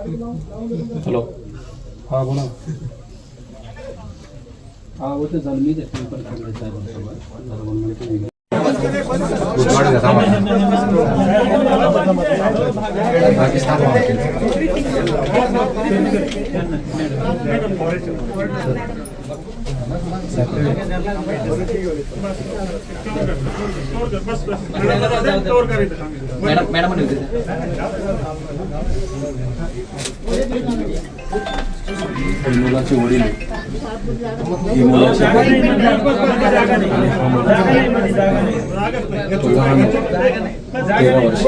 Hello. हा बोला. हा होते झालं मी पेपर काढले साहेबांसोबत मी- मॅडम मुलाचे वडील ही तेरा वर्ष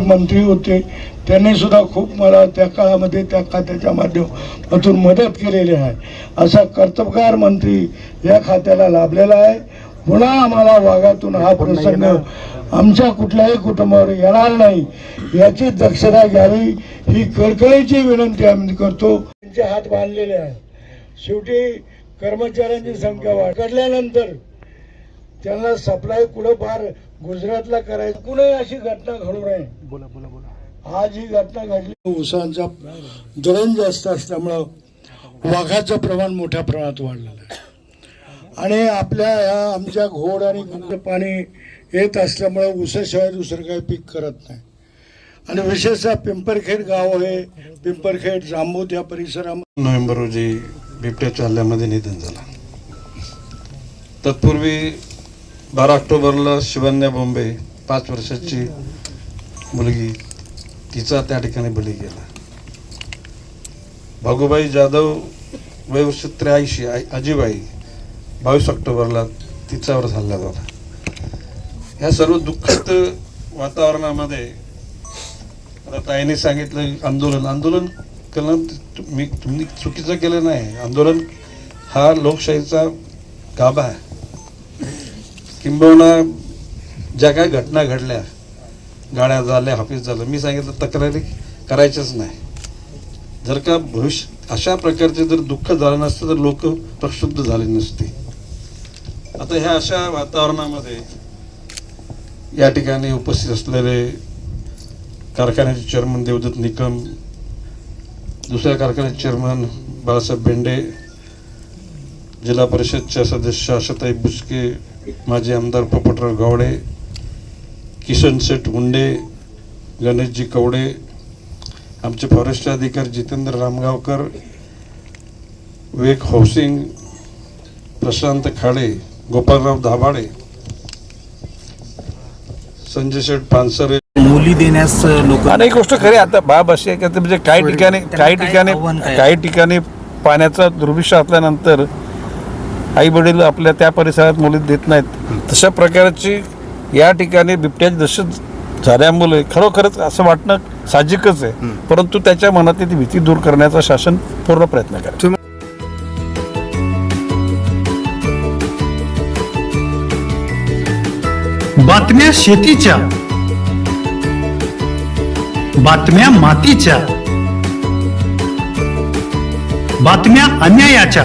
मंत्री होते त्यांनी सुद्धा खूप मला त्या काळामध्ये त्या खात्याच्या माध्यमातून मदत केलेली आहे. असा कर्तबगार मंत्री या खात्याला लाभलेला आहे. पुन्हा आम्हाला वाघातून हा प्रसंग आमच्या कुठल्याही कुटुंबावर येणार नाही. याची दक्षता घ्यावी ही कळकळीची विनंती आम्ही करतो. त्यांचे हात बांधलेले आहे शेवटी कर्मचाऱ्यांची संख्या वाढल्यानंतर त्यांना सप्लाय कुठं फार गुजरातला करायचं कुठे अशी घटना घडू नये. बोला बोला बोला. आज ही घटना घडली. ऊसांचा दळण जास्त असल्यामुळं वाघाचं प्रमाण मोठ्या प्रमाणात वाढलेलं आहे. आणि आपल्या ह्या आमच्या घोड आणि कुठं पाणी येत असल्यामुळं ऊसाशिवाय दुसरं काही पीक करत नाही. आणि विशेषतः पिंपरखेड गाव आहे पिंपरखेड जांबूत या परिसरामध्ये नोव्हेंबर रोजी बिबट्याच्या हल्ल्यामध्ये निधन झालं. तत्पूर्वी बारा ऑक्टोबरला शिवन्या बॉम्बे पाच वर्षाची मुलगी तिचा त्या ठिकाणी बळी गेला. भागूबाई जाधव वयवर्ष त्र्याऐंशी आई आजीबाई बावीस ऑक्टोबरला तिच्यावर हल्ला झाला ह्या सर्व दुःखद वातावरणामध्ये आता ताईने सांगितलं आंदोलन आंदोलन करणं मी तुम्ही चुकीचं केलं नाही. आंदोलन हा लोकशाहीचा गाभा आहे. किंबहुना ज्या काय घटना घडल्या गाड्या झाल्या हाफीस झालं मी सांगितलं तक्रारी करायच्याच नाही. जर का भविष्य अशा प्रकारचे जर दुःख झालं नसतं तर लोक प्रक्षुब्ध झाले नसते. आता ह्या अशा वातावरणामध्ये या ठिकाणी उपस्थित असलेले कारखान्याचे चेअरमन देवदत्त निकम दुसऱ्या कारखान्याचे चेअरमन बाळासाहेब बेंडे जिल्हा परिषदच्या सदस्य आशाताई बुचके माजी आमदार पोपटराव गावडे किशन शेठ मुंडे गणेशजी कवडे आमचे फॉरेस्ट अधिकारी जितेंद्र रामगावकर विवेक हौसिंग प्रशांत खाडे गोपालराव दाभाडे संजय शेठ पानसरे. मुली देण्यास लोक आणि एक गोष्ट खरी आता बाब अशी आहे की म्हणजे काही ठिकाणी काही ठिकाणी काही ठिकाणी पाण्याचा दुर्भिक्ष असल्यानंतर आई वडील आपल्या त्या परिसरात मुली देत नाहीत. तशा प्रकारची या ठिकाणी बिबट्याची दहशत झाल्यामुळे खरोखरच असं वाटणं साहजिकच आहे. परंतु त्याच्या मनातली ती भीती दूर करण्याचा शासन पूर्ण प्रयत्न करेल. बातम्या शेतीच्या. बातम्या मातीच्या. बातम्या अन्यायाच्या.